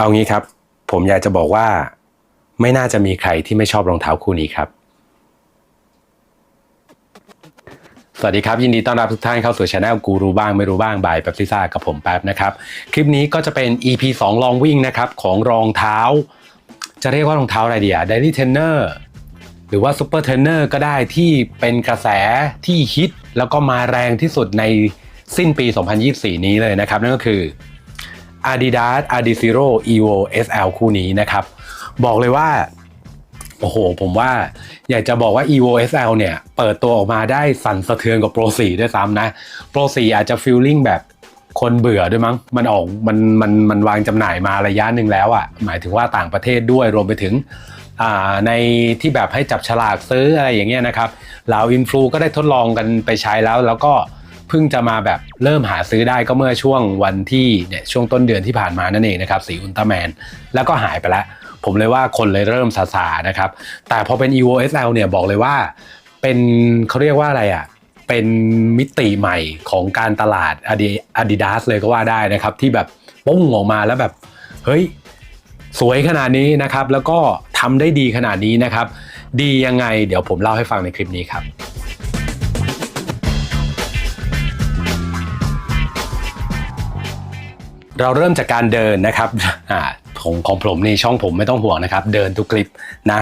เอางี้ครับ ผมอยากจะบอกว่า ไม่น่าจะมีใครที่ไม่ชอบรองเท้าคู่นี้ครับ สวัสดีครับ ยินดีต้อนรับทุกท่านเข้าสู่ช anel กูรู้บ้างไม่รู้บ้างบายแป๊บซิซ่ากับผมแป๊บนะครับ คลิปนี้ก็จะเป็น EP 2 ลองวิ่งนะครับของรองเท้า จะเรียกว่ารองเท้าอะไรดีอะ Daily Trainer หรือว่า Super Trainer ก็ได้ที่เป็นกระแสที่ฮิต แล้วก็มาแรงที่สุดในสิ้นปี 2024 นี้เลยนะครับ นั่นก็คือ Adidas Adizero Evo SL คู่นี้นะครับ บอกเลยว่า โอ้โห ผมว่า อยากจะบอกว่า Evo SL เนี่ย เปิดตัวออกมาได้สั่นสะเทือนกว่า Pro 4 ด้วยซ้ำนะ Pro 4 อาจจะฟีลลิ่งแบบคนเบื่อด้วยมั้ง มันออกมันมันมันวางจำหน่ายมาระยะหนึ่งแล้วอะ่ะ หมายถึงว่าต่างประเทศด้วยรวมไปถึงในที่แบบให้จับฉลากซื้ออะไรอย่างเงี้ยนะครับเหล่าอินฟลูก็ได้ทดลองกันไปใช้แล้วแล้วก็ เพิ่งจะมาแบบเริ่มหาซื้อได้ก็เมื่อช่วงวันที่เนี่ยช่วงต้นเดือนที่ผ่านมานั่นเองนะครับสีอุลตร้าแมนแล้วก็หายไปแล้ว ผมเลยว่าคนเลยเริ่มซาซานะครับ แต่พอเป็น evo sl เนี่ยบอกเลยว่า เป็นเขาเรียกว่าอะไรอะเป็นมิติใหม่ของการตลาด Adi- Adidas เลยก็ว่าได้นะครับ ที่แบบปุ้งออกมาแล้วแบบ เฮ้ย สวยขนาดนี้นะครับ แล้วก็ทำได้ดีขนาดนี้นะครับ ดียังไง เดี๋ยวผมเล่าให้ฟังในคลิปนี้ครับ เราเริ่มจากการเดินนะครับอ่าของของผมนี่ช่องผมไม่ต้องห่วงนะครับ เดินทุกคลิปนะ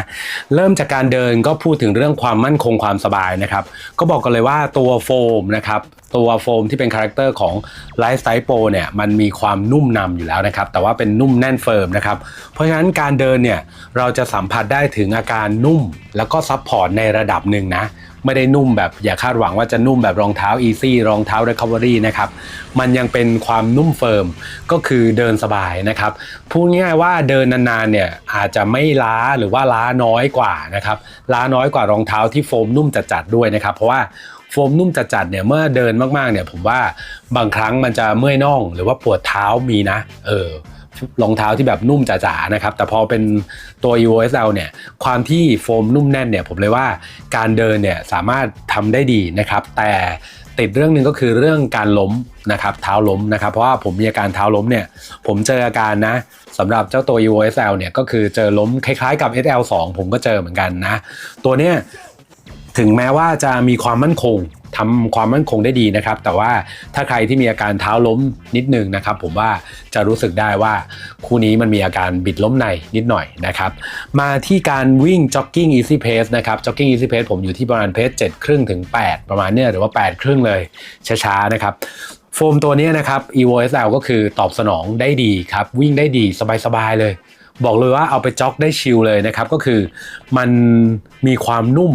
เริ่มจากการเดินก็พูดถึงเรื่องความมั่นคงความสบายนะครับ ก็บอกกันเลยว่าตัวโฟมนะครับตัวโฟมที่เป็นคาแรคเตอร์ของ Life Style Pro เนี่ยมันมีความนุ่มนำอยู่แล้วนะครับ แต่ว่าเป็นนุ่มแน่นเฟิร์มนะครับ เพราะฉะนั้นการเดินเนี่ยเราจะสัมผัสได้ถึงอาการนุ่ม แล้วก็ซับพอร์ตในระดับหนึ่งนะ ไม่ได้นุ่มแบบอย่าคาดหวังว่าจะนุ่มแบบรองเท้า Easy รองเท้า Recovery นะครับ มันยังเป็นความนุ่มเฟิร์มก็คือเดินสบายนะครับ พูดง่ายๆว่าเดินนานๆเนี่ยอาจจะไม่ล้าหรือว่าล้าน้อยกว่านะครับล้าน้อยกว่ารองเท้าที่โฟมนุ่มจัดๆด้วยนะครับ เพราะว่าโฟมนุ่มจัดๆเนี่ยเมื่อเดินมากๆเนี่ยผมว่าบางครั้งมันจะเมื่อยน่องหรือว่าปวดเท้ามีนะ เออ รองเท้าที่แบบนุ่มจ๋าๆนะครับ แต่พอเป็นตัว Eos L เนี่ย ความที่โฟมนุ่มแน่นเนี่ย ผมเลยว่าการเดินเนี่ยสามารถทำได้ดีนะครับ แต่ติดเรื่องหนึ่งก็คือเรื่องการล้มนะครับเท้าล้มนะครับ เพราะว่าผมมีอาการเท้าล้มเนี่ย ผมเจออาการนะสำหรับเจ้าตัว Eos L เนี่ยก็คือเจอล้มคล้ายๆกับ sl 2 ผมก็เจอเหมือนกันนะ ตัวเนี้ยถึงแม้ว่าจะมีความมั่นคง ทำความมั่นคงได้ดีนะครับ แต่ว่าถ้าใครที่มีอาการเท้าล้มนิดนึงนะครับ ผมว่าจะรู้สึกได้ว่าคู่นี้มันมีอาการบิดล้มในนิดหน่อยนะครับ มาที่การวิ่ง jogging easy pace นะครับ jogging easy pace ผมอยู่ที่ประมาณเพสเจ7ครึ่งถึง 8 ประมาณเนี้ยหรือว่า8ครึ่งเลยช้าๆนะครับโฟมตัวนี้นะครับ evo sl ก็คือตอบสนองได้ดีครับ วิ่งได้ดีสบายๆเลย บอกเลยว่าเอาไปจ็อกได้ชิลเลยนะครับก็คือมันมีความนุ่ม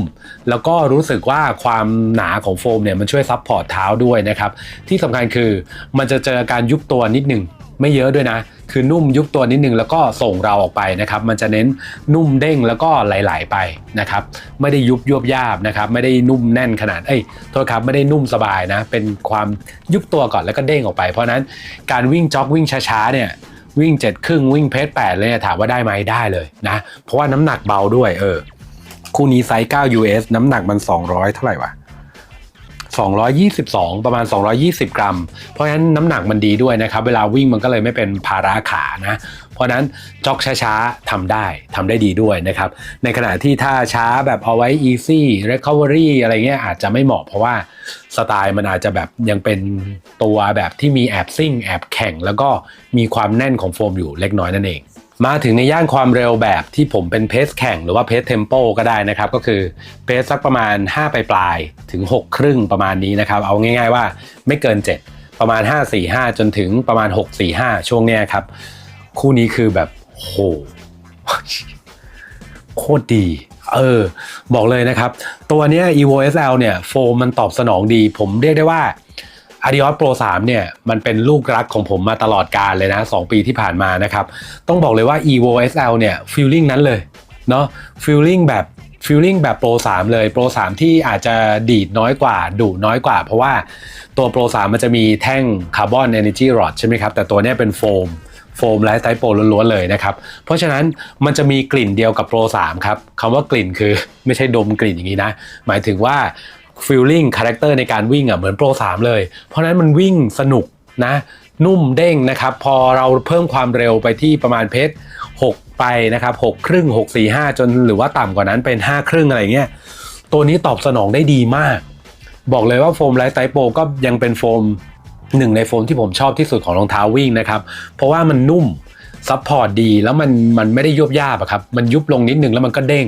แล้วก็รู้สึกว่าความหนาของโฟมเนี่ยมันช่วยซับพอร์ตเท้าด้วยนะครับที่สำคัญคือมันจะเจออาการยุบตัวนิดหนึ่งไม่เยอะด้วยนะ คือนุ่มยุบตัวนิดหนึ่งแล้วก็ส่งเราออกไปนะครับ มันจะเน้นนุ่มเด้งแล้วก็ไหลๆไปนะครับ ไม่ได้ยุบยวบยาบนะครับ ไม่ได้นุ่มแน่นขนาด เอ้ย โทษครับ ไม่ได้นุ่มสบายนะ เป็นความยุบตัวก่อนแล้วก็เด้งออกไป เพราะนั้นการวิ่งจ็อกวิ่งช้าๆเนี่ย วิ่งเจ็ดครึ่งวิ่งเพจแปดเลยนะถามว่าได้ไหมได้เลยนะ เพราะว่าน้ำหนักเบาด้วยเออคู่นี้ไซส์9 US น้ำหนักมัน 200 เท่าไหร่วะ 222 ประมาณ 220 กรัม เพราะฉะนั้นน้ำหนักมันดีด้วยนะครับ เวลาวิ่งมันก็เลยไม่เป็นภาระขานะ เพราะนั้นจ็อกช้าๆทำได้ทำได้ดีด้วยนะครับ ในขณะที่ถ้าช้าแบบเอาไว้ easy recovery อะไรเงี้ยอาจจะไม่เหมาะเพราะว่าสไตล์มันอาจจะแบบยังเป็นตัวแบบที่มีแอบซิ่งแอบแข่ง แล้วก็มีความแน่นของโฟมอยู่เล็กน้อยนั่นเอง มาถึงในย่านความเร็วแบบที่ผมเป็นเพสแข่งหรือว่าเพสเทมโปก็ได้นะครับ ก็คือเพสสักประมาณ 5 ปลายปลายถึง 6 ครึ่งประมาณนี้นะครับ เอาง่ายๆว่าไม่เกิน 7 ประมาณ 5 4 5 จนถึงประมาณ 6 4 5 ช่วงเนี้ยครับ คู่นี้คือแบบโหโคตรดี เออ บอกเลยนะครับ ตัวเนี้ย evo sl เนี่ยโฟมมันตอบสนองดี ผมเรียกได้ว่า Adios Pro 3 เนี่ยมันเป็นลูกรักของผมมาตลอดกาลเลยนะ2ปีที่ผ่านมานะครับ ต้องบอกเลยว่า evo sl เนี่ยฟีลลิ่งนั้นเลยเนาะฟีลลิ่งแบบฟีลลิ่งแบบ Pro 3เลย Pro 3ที่อาจจะดีดน้อยกว่าดุน้อยกว่า เพราะว่าตัว Pro 3มันจะมีแท่งคาร์บอน Energy Rod ใช่ไหมครับ แต่ตัวนี้เป็นโฟมโฟมไลฟ์ไตล์โปรล้วนๆเลยนะครับ เพราะฉะนั้นมันจะมีกลิ่นเดียวกับ Pro 3ครับคำว่ากลิ่นคือไม่ใช่ดมกลิ่นอย่างนี้นะ หมายถึงว่า ฟีลลิ่งคาแรคเตอร์ในการวิ่งอะเหมือน Pro 3เลย เพราะนั้นมันวิ่งสนุกนะนุ่มเด้งนะครับ พอเราเพิ่มความเร็วไปที่ประมาณเพชร6 ไปนะครับ6ครึ่ง6 4 5 จนหรือว่าต่ำกว่านั้นเป็น 5 ครึ่งอะไรเงี้ยตัวนี้ตอบสนองได้ดีมาก บอกเลยว่าโฟมไลท์ไซโปก็ยังเป็นโฟมหนึ่งในโฟมที่ผมชอบที่สุดของรองเท้าวิ่งนะครับ เพราะว่ามันนุ่ม ซัพพอร์ตดีแล้วมันมันไม่ได้ยุบยาบอะครับ มันยุบลงนิดนึงแล้วมันก็เด้ง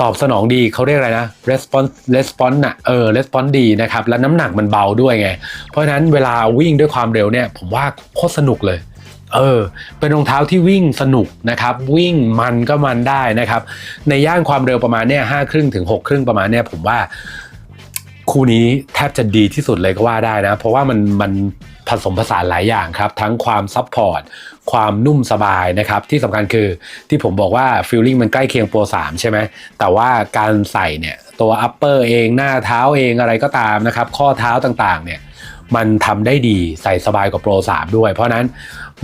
ตอบสนองดีเขาเรียกอะไรนะ response response น่ะเออ response ดีนะครับ แล้วน้ำหนักมันเบาด้วยไง เพราะฉะนั้นเวลาวิ่งด้วยความเร็วเนี่ย ผมว่าโคตรสนุกเลย เออ เป็นรองเท้าที่วิ่งสนุกนะครับ วิ่งมันก็มันได้นะครับ ในย่านความเร็วประมาณเนี่ยห้าครึ่งถึงหกครึ่งประมาณเนี่ยผมว่าคู่นี้แทบจะดีที่สุดเลยก็ว่าได้นะ เพราะว่ามันมัน ผสมผสานหลายอย่างครับ ทั้งความซับพอร์ตความนุ่มสบายนะครับ ที่สำคัญคือที่ผมบอกว่าฟีลลิ่งมันใกล้เคียงโปร3 ใช่ไหม แต่ว่าการใส่เนี่ยตัวอัปเปอร์เองหน้าเท้าเองอะไรก็ตามนะครับ ข้อเท้าต่างๆ เนี่ยมันทำได้ดีใส่สบายกว่าโปร3 ด้วย เพราะนั้น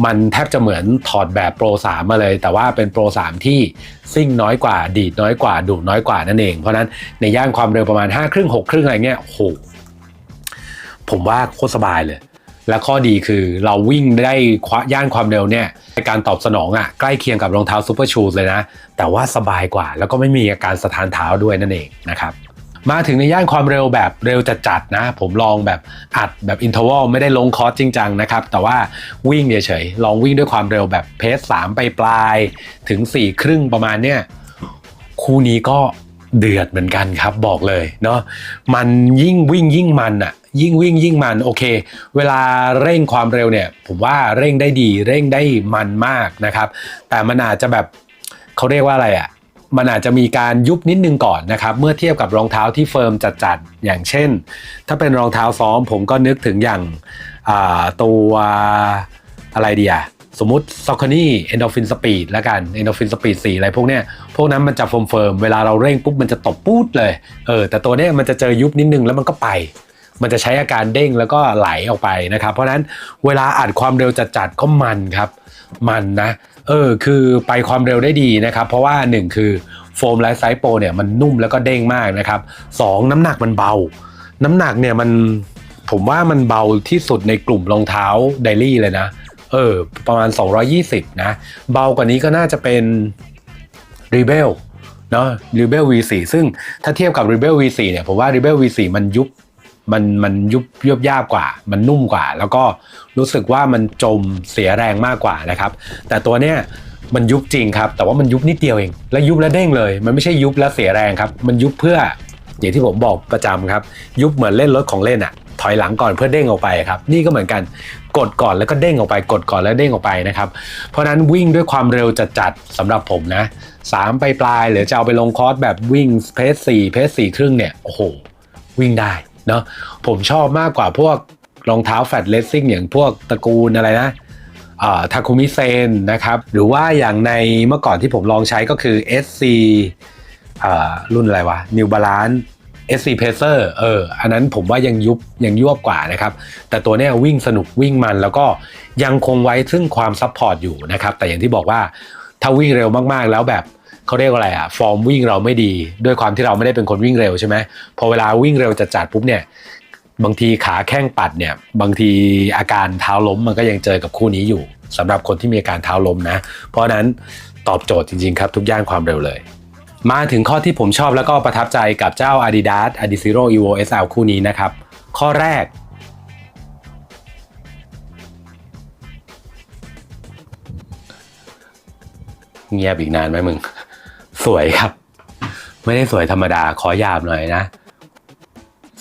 มันแทบจะเหมือนถอดแบบโปร3 มาเลย แต่ว่าเป็นโปร3 ที่ซิ่งน้อยกว่า ดีดน้อยกว่าดูดน้อยกว่านั่นเอง เพราะนั้นในย่านความเร็วประมาณ5ครึ่ง6ครึ่งอะไรเงี้ยโหผมว่าโคตรสบายเลย และข้อดีคือเราวิ่งได้ย่านความเร็วเนี่ยในการตอบสนองอะ่ะใกล้เคียงกับรองเท้าซูเปอร์ชูสเลยนะ แต่ว่าสบายกว่า แล้วก็ไม่มีอาการสะท้านเท้าด้วยนั่นเองนะครับมาถึงในย่านความเร็วแบบเร็วจัดๆนะ ผมลองแบบอัดแบบอินเทอร์วลไม่ได้ลงคอร์สจริงจังนะครับ แต่ว่าวิ่งเฉยๆลองวิ่งด้วยความเร็วแบบเพสสามไปปลายถึง4ี่ครึ่งประมาณเนี่ยคู่นี้ก็ เดือดเหมือนกันครับบอกเลยเนาะมันยิ่งวิ่งยิ่งมันอะยิ่งวิ่งยิ่งมันโอเค เวลาเร่งความเร็วเนี่ย ผมว่าเร่งได้ดีเร่งได้มันมากนะครับ แต่มันอาจจะแบบเขาเรียกว่าอะไรอะมันอาจจะมีการยุบนิดนึงก่อนนะครับ เมื่อเทียบกับรองเท้าที่เฟิร์มจัดๆอย่างเช่น ถ้าเป็นรองเท้าซ้อมผมก็นึกถึงอย่างตัวอะไรดีอะ สมมติซอคานี่เอนโดฟินสปีดแล้วกันเอนโดฟินสปีดสีอะไรพวกเนี้ยพวกนั้นมันจะเฟิร์มเวลาเราเร่งปุ๊บมันจะตบปูดเลยเออแต่ตัวเนี้ยมันจะเจอยุบนิดนึงแล้วมันก็ไป มันจะใช้อาการเด้งแล้วก็ไหลออกไปนะครับ เพราะฉะนั้นเวลาอัดความเร็วจัดๆก็มันครับ มันนะเออคือไปความเร็วได้ดีนะครับ เพราะว่า 1 คือโฟมไลท์ไซโปเนี่ยมันนุ่มแล้วก็เด้งมากนะครับสองน้ำหนักมันเบา น้ำหนักเนี่ยมันผมว่ามันเบาที่สุดในกลุ่มรองเท้าไดรี่เลยนะ เออประมาณ 220 นะ เบากว่านี้ก็น่าจะเป็น Rebel เนาะ Rebel V4 ซึ่งถ้าเทียบกับ Rebel V4 เนี่ยผมว่า Rebel V4 มันยุบมันมันยุบยุบยาบกว่า มันนุ่มกว่า แล้วก็รู้สึกว่ามันจมเสียแรงมากกว่านะครับ แต่ตัวเนี้ยมันยุบจริงครับ แต่ว่ามันยุบนิดเดียวเอง แล้วยุบแล้วเด้งเลย มันไม่ใช่ยุบแล้วเสียแรงครับ มันยุบเพื่ออย่างที่ผมบอกประจำครับ ยุบเหมือนเล่นรถของเล่นอะถอยหลังก่อนเพื่อเด้งออกไปครับ นี่ก็เหมือนกัน กดก่อนแล้วก็เด้งออกไปกดก่อนแล้วเด้งออกไปนะครับ เพราะนั้นวิ่งด้วยความเร็วจัดๆสำหรับผมนะสามไปปลายหรือจะเอาไปลงคอร์สแบบวิ่งเพสสี่เพสสี่ครึ่งเนี่ยโอ้โหวิ่งได้เนาะผมชอบมากกว่าพวกรองเท้าแฟตเลสซิ่งอย่างพวกตระกูลอะไรนะทาคุมิเซนนะครับหรือว่าอย่างในเมื่อก่อนที่ผมลองใช้ก็คือ SC รุ่นอะไรวะ New Balance SC Pacer เออ อันนั้นผมว่ายังยุบยังยวบกว่านะครับ แต่ตัวเนี้ยวิ่งสนุกวิ่งมันแล้วก็ยังคงไว้ซึ่งความซัพพอร์ตอยู่นะครับ แต่อย่างที่บอกว่าถ้าวิ่งเร็วมากๆ แล้วแบบเขาเรียกว่าอะไรอะฟอร์มวิ่งเราไม่ดี ด้วยความที่เราไม่ได้เป็นคนวิ่งเร็วใช่ไหมพอเวลาวิ่งเร็วจัดๆปุ๊บเนี่ยบางทีขาแข้งปัดเนี่ยบางทีอาการเท้าล้มมันก็ยังเจอกับคู่นี้อยู่สำหรับคนที่มีอาการเท้าล้มนะ เพราะนั้นตอบโจทย์จริงๆครับทุกย่านความเร็วเลย มาถึงข้อที่ผมชอบแล้วก็ประทับใจกับเจ้า Adidas Adizero Evo SL คู่นี้นะครับ ข้อแรก เงียบอีกนานไหมมึง สวยครับ ไม่ได้สวยธรรมดาขอหยาบหน่อยนะ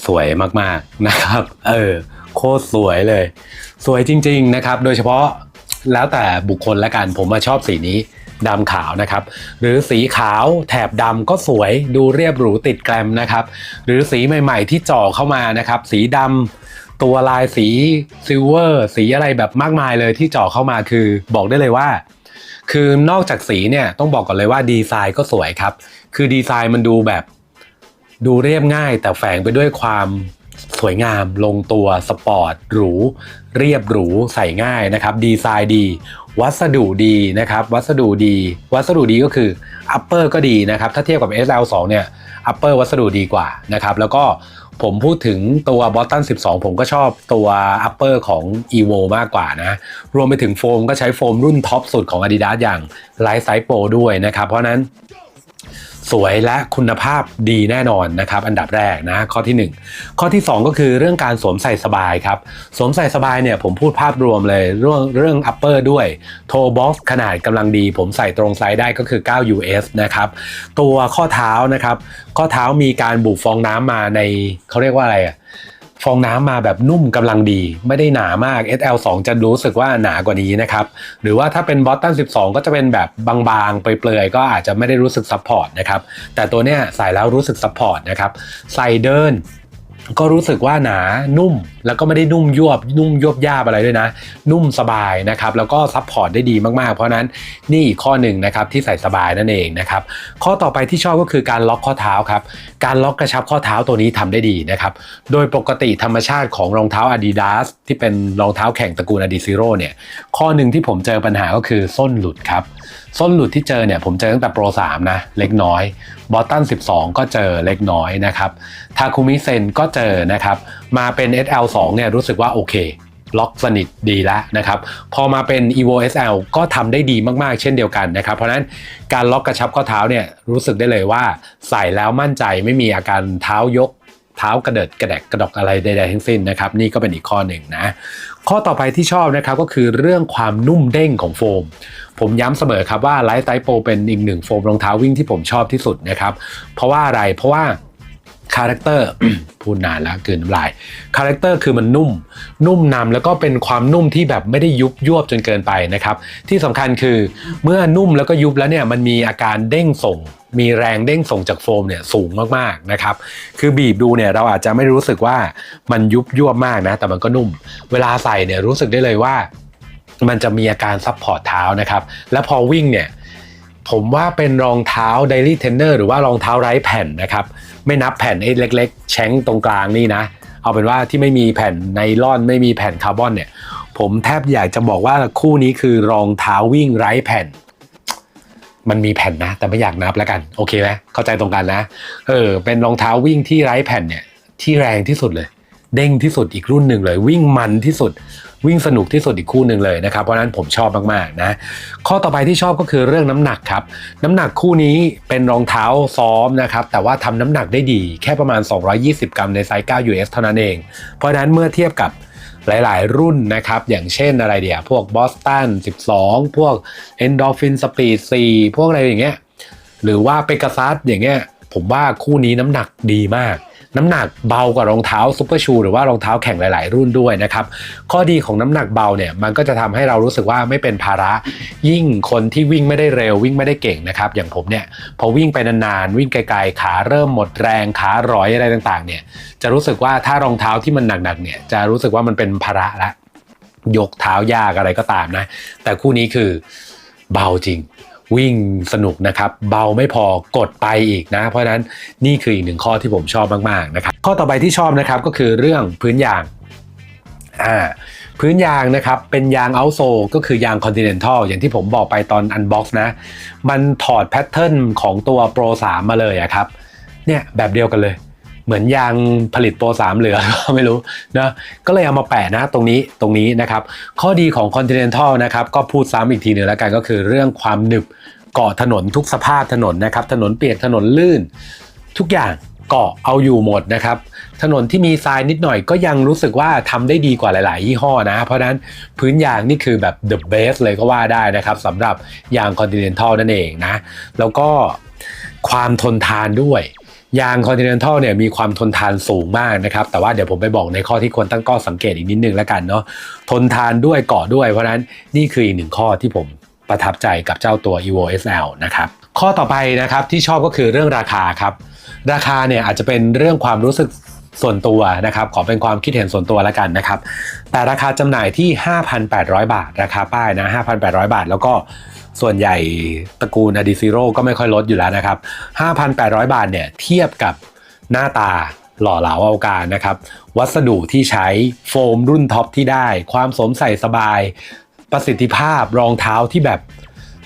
สวยมากๆนะครับ เออ โคตรสวยเลย สวยจริง ๆ นะครับ โดยเฉพาะแล้วแต่บุคคลละกันผมมาชอบสีนี้ ดำขาวนะครับ หรือสีขาวแถบดำก็สวยดูเรียบหรูติดแกรมนะครับ หรือสีใหม่ๆที่จ่อเข้ามานะครับ สีดำตัวลายสีซิลเวอร์สีอะไรแบบมากมายเลยที่จ่อเข้ามาคือ บอกได้เลยว่า คือนอกจากสีเนี่ยต้องบอกก่อนเลยว่าดีไซน์ก็สวยครับ คือดีไซน์มันดูแบบดูเรียบง่าย แต่แฝงไปด้วยความ สวยงามลงตัวสปอร์ตหรู เรียบหรูใส่ง่ายนะครับ ดีไซน์ดี วัสดุดีนะครับ วัสดุดี วัสดุดีก็คืออัปเปอร์ก็ดีนะครับ ถ้าเทียบกับ SL2 เนี่ยอัปเปอร์วัสดุดีกว่านะครับ แล้วก็ผมพูดถึงตัว Boston 12 ผมก็ชอบตัว upper ของ evo มากกว่านะ รวมไปถึงโฟมก็ใช้โฟมรุ่นท็อปสุดของ Adidas อย่าง Light Size Pro ด้วยนะครับ เพราะนั้น สวยและคุณภาพดีแน่นอนนะครับ อันดับแรกนะข้อที่ 1 ข้อที่ 2 ก็คือเรื่องการสวมใส่สบายครับ สวมใส่สบายเนี่ยผมพูดภาพรวมเลยเรื่องเรื่องอัปเปอร์ด้วยโทบ็อกขนาดกำลังดี ผมใส่ตรงไซส์ได้ก็คือ 9 US นะครับ ตัวข้อเท้านะครับ ข้อเท้ามีการบุฟองน้ำมาในเขาเรียกว่าอะไรอะ ฟองน้ำมาแบบนุ่มกำลังดี ไม่ได้หนามาก SL2 จะรู้สึกว่าหนากว่านี้นะครับ หรือว่าถ้าเป็นบอสตัน12 ก็จะเป็นแบบบางๆ เปลยๆ ก็อาจจะไม่ได้รู้สึกซัพพอร์ตนะครับ แต่ตัวเนี้ยใส่แล้วรู้สึกซัพพอร์ตนะครับ ใส่เดิน ก็รู้สึกว่าหนานุ่มแล้วก็ไม่ได้นุ่มยวบนุ่มยวบยาบอะไรด้วยนะ นุ่มสบายนะครับแล้วก็ซัพพอร์ตได้ดีมากๆ เพราะนั้นนี่อีกข้อหนึ่งนะครับที่ใส่สบายนั่นเองนะครับข้อต่อไปที่ชอบก็คือการล็อกข้อเท้าครับการล็อกกระชับข้อเท้าตัวนี้ทำได้ดีนะครับโดยปกติธรรมชาติของรองเท้า Adidas ที่เป็นรองเท้าแข่งตระกูล Adizero เนี่ยข้อหนึ่งที่ผมเจอปัญหาก็คือส้นหลุดครับ ส้นหลุดที่เจอเนี่ยผมเจอตั้งแต่โปร 3 นะ เล็กน้อยบอตตัน 12 ก็เจอเล็กน้อยนะครับทาคุมิเซนก็เจอนะครับ มาเป็น SL2 เนี่ยรู้สึกว่าโอเค ล็อกสนิทดีแล้วนะครับ พอมาเป็น evo sl ก็ทำได้ดีมากๆ เช่นเดียวกันนะครับ เพราะฉะนั้นการล็อกกระชับข้อเท้าเนี่ยรู้สึกได้เลยว่าใส่แล้วมั่นใจไม่มีอาการเท้ายกเท้ากระเดิดกระแดกกระดกอะไรใดๆทั้งสิ้นนะครับ นี่ก็เป็นอีกข้อหนึ่งนะ ข้อต่อไปที่ชอบนะครับก็คือเรื่องความนุ่มเด้งของโฟม ผมย้ำเสมอครับว่าไลท์ไตโปเป็นอีกหนึ่งโฟมรองเท้าวิ่งที่ผมชอบที่สุดนะครับ เพราะว่าอะไรเพราะว่าคาแรคเตอร์พูดนานแล้วเกินน้ำลายคาแรคเตอร์คือมันนุ่ม นุ่มนำแล้วก็เป็นความนุ่มที่แบบไม่ได้ยุบยวบจนเกินไปนะครับ ที่สำคัญคือเมื่อนุ่มแล้วก็ยุบแล้วเนี่ยมันมีอาการเด้งส่ง มีแรงเด้งส่งจากโฟมเนี่ยสูงมากๆนะครับ คือบีบดูเนี่ยเราอาจจะไม่รู้สึกว่ามันยุบยวบมากนะ แต่มันก็นุ่ม เวลาใส่เนี่ยรู้สึกได้เลยว่า มันจะมีอาการซับพอร์ตเท้านะครับ แล้วพอวิ่งเนี่ยผมว่าเป็นรองเท้า Daily Tenner หรือว่ารองเท้าไร้แผ่นนะครับ ไม่นับแผ่นไอ้เล็ก ๆ แช้งตรงกลางนี่นะ เอาเป็นว่าที่ไม่มีแผ่นไนลอน ไม่มีแผ่นคาร์บอนเนี่ย ผมแทบอยากจะบอกว่าคู่นี้คือรองเท้าวิ่งไร้แผ่น มันมีแผ่นนะ แต่ไม่อยากนับแล้วกัน โอเคไหมเข้าใจตรงกันนะ เออ เป็นรองเท้าวิ่งที่ไร้แผ่นเนี่ย ที่แรงที่สุดเลย เด้งที่สุดอีกรุ่นหนึ่งเลย วิ่งมันที่สุด วิ่งสนุกที่สุดอีกคู่หนึ่งเลยนะครับ เพราะนั้นผมชอบมากๆนะ ข้อต่อไปที่ชอบก็คือเรื่องน้ำหนักครับ น้ำหนักคู่นี้เป็นรองเท้าซ้อมนะครับ แต่ว่าทำน้ำหนักได้ดี แค่ประมาณ 220 กรัมในไซส์ 9 US เท่านั้นเอง เพราะนั้นเมื่อเทียบกับ หลาย ๆ รุ่นนะครับ อย่างเช่นอะไรเดียวพวก Boston 12 พวก Endorphin Speed 4 พวกอะไรอย่างเงี้ย หรือว่าเปก a ซัสอย่างเงี้ย ผมว่าคู่นี้น้ำหนักดีมาก น้ำหนักเบากว่ารองเท้าซูเปอร์ชูหรือว่ารองเท้าแข่งหลาย ๆ รุ่นด้วยนะครับข้อดีของน้ำหนักเบาเนี่ยมันก็จะทำให้เรารู้สึกว่าไม่เป็นภาระ ยิ่งคนที่วิ่งไม่ได้เร็ววิ่งไม่ได้เก่งนะครับอย่างผมเนี่ยพอวิ่งไปนานๆวิ่งไกลๆขาเริ่มหมดแรงขาร้อยอะไรต่างๆเนี่ยจะรู้สึกว่าถ้ารองเท้าที่มันหนักๆเนี่ยจะรู้สึกว่ามันเป็นภาระละยกเท้ายากอะไรก็ตามนะ แต่คู่นี้คือเบาจริง วิ่งสนุกนะครับ เบาไม่พอกดไปอีกนะ เพราะฉะนั้นนี่คืออีกหนึ่งข้อที่ผมชอบมากๆนะครับ ข้อต่อไปที่ชอบนะครับก็คือเรื่องพื้นยางอ่าพื้นยางนะครับเป็นยางเอาโซก็คือยางคอนติเนนทัลอย่างที่ผมบอกไปตอนอันบ็อกซ์นะ มันถอดแพทเทิร์นของตัว Pro 3มาเลยอะครับเนี่ยแบบเดียวกันเลย เหมือนยางผลิตโปร3เหลือก็ไม่รู้นะก็เลยเอามาแปะนะตรงนี้ตรงนี้นะครับ ข้อดีของ Continental นะครับก็พูดซ้ำอีกทีหนึ่งแล้วกันก็คือเรื่องความหนึบเกาะถนนทุกสภาพถนนนะครับ ถนนเปียกถนนลื่น ทุกอย่างเกาะเอาอยู่หมดนะครับ ถนนที่มีทรายนิดหน่อยก็ยังรู้สึกว่าทำได้ดีกว่าหลาย ๆ ยี่ห้อนะ เพราะฉะนั้นพื้นยางนี่คือแบบ the best เลยก็ว่าได้นะครับสำหรับยาง Continental นั่นเองนะ แล้วก็ความทนทานด้วย ยาง Continental เนี่ยมีความทนทานสูงมากนะครับแต่ว่าเดี๋ยวผมไปบอกในข้อที่ควรตั้งข้อสังเกตอีกนิดนึงแล้วกันเนาะทนทานด้วยเกาะด้วยเพราะฉะนั้นนี่คืออีกหนึ่งข้อที่ผมประทับใจกับเจ้าตัว evo sl นะครับข้อต่อไปนะครับที่ชอบก็คือเรื่องราคาครับราคาเนี่ยอาจจะเป็นเรื่องความรู้สึกส่วนตัวนะครับขอเป็นความคิดเห็นส่วนตัวแล้วกันนะครับแต่ราคาจำหน่ายที่ 5,800 บาท ราคาป้ายนะ 5,800 บาท แล้วก็ ส่วนใหญ่ตระกูล a d i z e r o ก็ไม่ค่อยลดอยู่แล้วนะครับ 5,800 บาทเนี่ยเทียบกับหน้าตาหล่อเหลาเอาการนะครับ วัสดุที่ใช้โฟมรุ่นท็อปที่ได้ ความสมใส่สบาย ประสิทธิภาพรองเท้าที่แบบ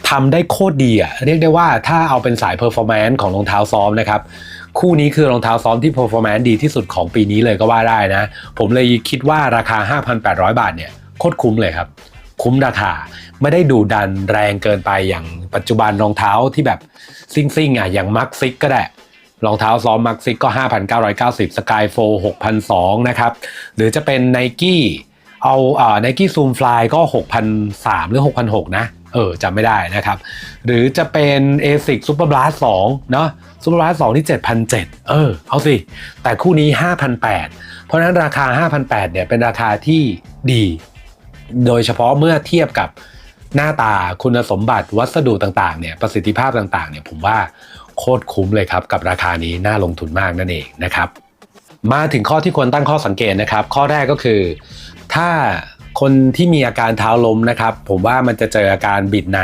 ทำได้โคตรดีอะเรียกได้ว่าถ้าเอาเป็นสายเพอร์ฟอร์แมนซ์ของรองเท้าซ้อมนะครับคู่นี้คือรองเท้าซ้อมที่ performance ดีที่สุดของปีนี้เลยก็ว่าได้นะ ผมเลยคิดว่าราคา 5,800 บาทเนี่ยโคตรคุ้มเลยครับ คุ้มราคา ไม่ได้ดูดันแรงเกินไปอย่างปัจจุบันรองเท้าที่แบบซิ่งซิงๆอะอย่างมักซิกก็ได้รองเท้าซ้อมมักซิกก็ 5,990 สกายโฟ6,200นะครับ หรือจะเป็น n i กี้เอาอ่า n i กี้ซูมฟลายก็6,300หรือ6,600นะ เออจำไม่ได้นะครับ หรือจะเป็น ASIC Super Blast 2เนาะ Super Blast 2ที่7,700เออ เอาสิ แต่คู่นี้5,800เพราะนั้นราคา5,800เนี่ยเป็นราคาที่ดี โดยเฉพาะเมื่อเทียบกับหน้าตาคุณสมบัติวัสดุต่างๆเนี่ยประสิทธิภาพต่างๆเนี่ยผมว่าโคตรคุ้มเลยครับ กับราคานี้น่าลงทุนมากนั่นเองนะครับ มาถึงข้อที่ควรตั้งข้อสังเกตนะครับ ข้อแรกก็คือ ถ้าคนที่มีอาการเท้าล้มนะครับ ผมว่ามันจะเจออาการบิดใน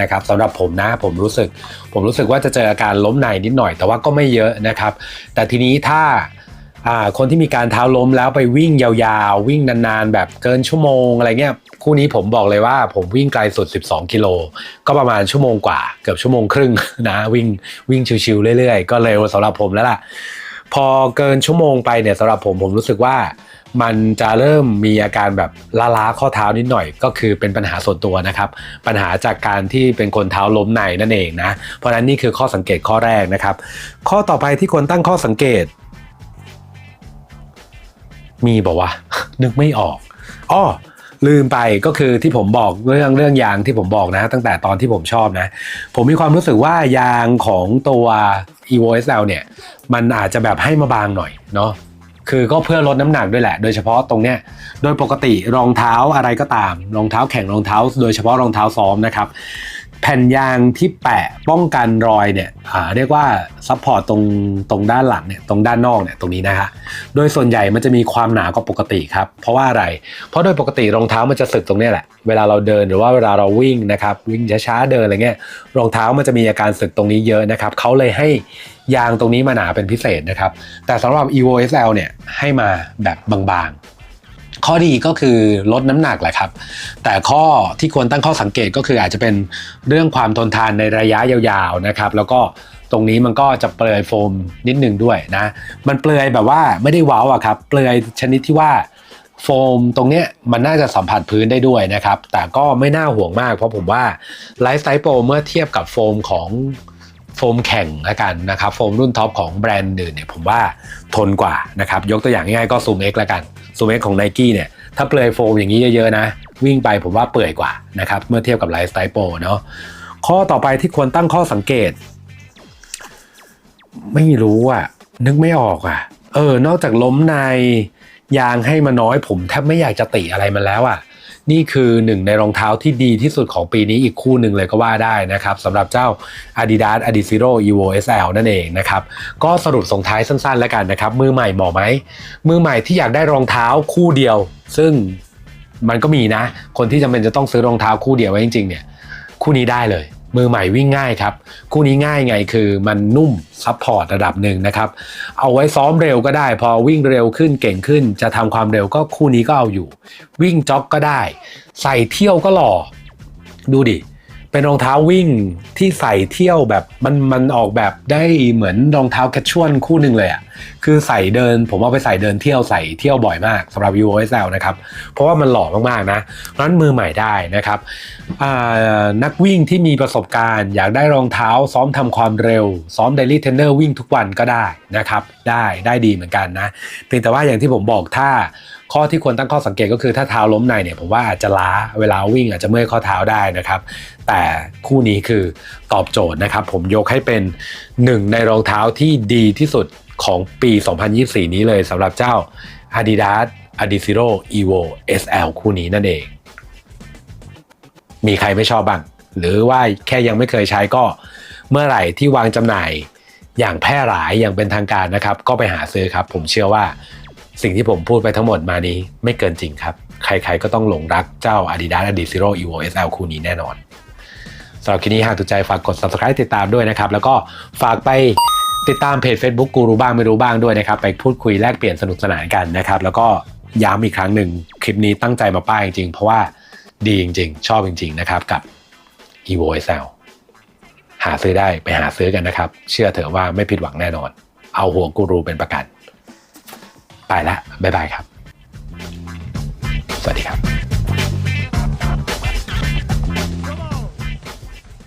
นะครับสำหรับผมนะผมรู้สึก ผมรู้สึกว่าจะเจออาการล้มในนิดหน่อย แต่ว่าก็ไม่เยอะนะครับ แต่ทีนี้ถ้า คนที่มีการเท้าล้มแล้วไปวิ่งยาวๆ วิ่งนานๆ แบบเกินชั่วโมงอะไรเงี้ยคู่นี้ผมบอกเลยว่าผมวิ่งไกลสุด 12 กิโล ก็ประมาณชั่วโมงกว่า เกือบชั่วโมงครึ่งนะวิ่งวิ่งชิวๆเรื่อยๆ ก็เร็วสำหรับผมแล้วล่ะ พอเกินชั่วโมงไปเนี่ยสำหรับผมผมรู้สึกว่ามันจะเริ่มมีอาการแบบล้าๆข้อเท้านิดหน่อย ก็คือเป็นปัญหาส่วนตัวนะครับ ปัญหาจากการที่เป็นคนเท้าล้มในนั่นเองนะ เพราะฉะนั้นนี่คือข้อสังเกตข้อแรกนะครับ ข้อต่อไปที่ควรตั้งข้อสังเกต มีบอกว่านึกไม่ออกอ้อลืมไปก็คือที่ผมบอกเรื่องเรื่องยางที่ผมบอกนะ ตั้งแต่ตอนที่ผมชอบนะ ผมมีความรู้สึกว่ายางของตัว evo sl เนี่ย มันอาจจะแบบให้มาบางหน่อยเนาะคือก็เพื่อลดน้ำหนักด้วยแหละ โดยเฉพาะตรงเนี้ย โดยปกติรองเท้าอะไรก็ตาม รองเท้าแข่งรองเท้า โดยเฉพาะรองเท้าซ้อมนะครับ แผ่นยางที่แปะป้องกันรอยเนี่ยเรียกว่าซัพพอร์ตตรงตรงด้านหลังเนี่ยตรงด้านนอกเนี่ยตรงนี้นะฮะโดยส่วนใหญ่มันจะมีความหนากว่าปกติครับ เพราะว่าอะไร เพราะโดยปกติรองเท้ามันจะสึกตรงนี้แหละ เวลาเราเดินหรือว่าเวลาเราวิ่งนะครับวิ่งช้าๆเดินอะไรเงี้ยรองเท้ามันจะมีอาการสึกตรงนี้เยอะนะครับเขาเลยให้ยางตรงนี้มาหนาเป็นพิเศษนะครับแต่สำหรับ evo sl เนี่ยให้มาแบบบางๆ ข้อดีก็คือลดน้ำหนักแหละครับ แต่ข้อที่ควรตั้งข้อสังเกตก็คืออาจจะเป็นเรื่องความทนทานในระยะยาวๆนะครับ แล้วก็ตรงนี้มันก็จะเปลือยโฟมนิดหนึ่งด้วยนะ มันเปลือยแบบว่าไม่ได้ว้าอะครับ เปลือยชนิดที่ว่าโฟมตรงเนี้ยมันน่าจะสัมผัสพื้นได้ด้วยนะครับ แต่ก็ไม่น่าห่วงมาก เพราะผมว่าไลฟ์สไตล์โปรเมื่อเทียบกับโฟมของโฟมแข่งละกันนะครับ โฟมรุ่นท็อปของแบรนด์อื่นเนี่ยผมว่าทนกว่านะครับ ยกตัวอย่างง่ายๆก็ซูม X ละกัน ซูม X ของ n i กี้เนี่ยถ้าเปลือยโฟมอย่างนี้เยอะๆนะ วิ่งไปผมว่าเปื่อยกว่านะครับเมื่อเทียบกับไลฟ์สไตล์โปรเนาะข้อต่อไปที่ควรตั้งข้อสังเกต ไม่รู้อะนึกไม่ออกอะเออนอกจากล้มในยางให้มาน้อยผมแทบไม่อยากจะติอะไรมันแล้วอะ นี่คือหนึ่งในรองเท้าที่ดีที่สุดของปีนี้อีกคู่หนึ่งเลยก็ว่าได้นะครับสำหรับเจ้า Adidas Adizero Evo SL นั่นเองนะครับ ก็สรุปส่งท้ายสั้นๆแล้วกันนะครับ มือใหม่เหมาะไหม มือใหม่ที่อยากได้รองเท้าคู่เดียว ซึ่งมันก็มีนะ คนที่จำเป็นจะต้องซื้อรองเท้าคู่เดียวไว้จริงๆเนี่ยคู่นี้ได้เลย มือใหม่วิ่งง่ายครับ คู่นี้ง่ายไงคือมันนุ่มซับพอร์ตระดับหนึ่งนะครับ เอาไว้ซ้อมเร็วก็ได้ พอวิ่งเร็วขึ้นเก่งขึ้น จะทำความเร็วก็คู่นี้ก็เอาอยู่ วิ่งจ็อกก็ได้ ใส่เที่ยวก็หล่อ ดูดิ เป็นรองเท้าวิ่งที่ใส่เที่ยวแบบมันมันออกแบบได้เหมือนรองเท้าแคชชวลคู่หนึ่งเลยอะ่ะคือใส่เดิน ผมเอาไปใส่เดินเที่ยวใส่เที่ยวบ่อยมากสำหรับ Evo SL นะครับ เพราะว่ามันหล่อมากๆนะเพราะฉะนั้นมือใหม่ได้นะครับนักวิ่งที่มีประสบการณ์ อยากได้รองเท้าซ้อมทำความเร็ว ซ้อม daily trainer วิ่งทุกวันก็ได้นะครับ ได้ได้ดีเหมือนกันนะเพียงแต่ว่าอย่างที่ผมบอกถ้าข้อที่ควรตั้งข้อสังเกตก็คือถ้าเท้าล้มในเนี่ยผมว่าอาจจะล้าเวลาวิ่งอาจจะเมื่อยข้อเท้าได้นะครับ แต่คู่นี้คือตอบโจทย์นะครับ ผมยกให้เป็นหนึ่งในรองเท้าที่ดีที่สุด ของปี 2024 นี้เลยสำหรับเจ้า Adidas Adizero Evo SL คู่นี้นั่นเอง มีใครไม่ชอบบ้าง หรือว่าแค่ยังไม่เคยใช้ก็เมื่อไหร่ที่วางจำหน่ายอย่างแพร่หลายอย่างเป็นทางการนะครับ ก็ไปหาซื้อครับ ผมเชื่อว่าสิ่งที่ผมพูดไปทั้งหมดมานี้ไม่เกินจริงครับ ใครๆก็ต้องหลงรักเจ้า Adidas Adizero Evo SL คู่นี้แน่นอนสำหรับคลิปนี้หากถูกใจฝากกด subscribe ติดตามด้วยนะครับ แล้วก็ฝากไป ติดตามเพจ Facebook กูรู้บ้างไม่รู้บ้างด้วยนะครับ ไปพูดคุยแลกเปลี่ยนสนุกสนานกันนะครับ แล้วก็ย้ำอีกครั้งหนึ่งคลิปนี้ตั้งใจมาป้ายจริง เพราะว่าดีจริง ๆ ชอบจริง ๆ นะครับ กับ Evo SL หาซื้อได้ไปหาซื้อกันนะครับ เชื่อเถอะว่าไม่ผิดหวังแน่นอน เอาหัวกูรูเป็นประกัน ไปละบ๊ายบายครับ สวัสดีครับ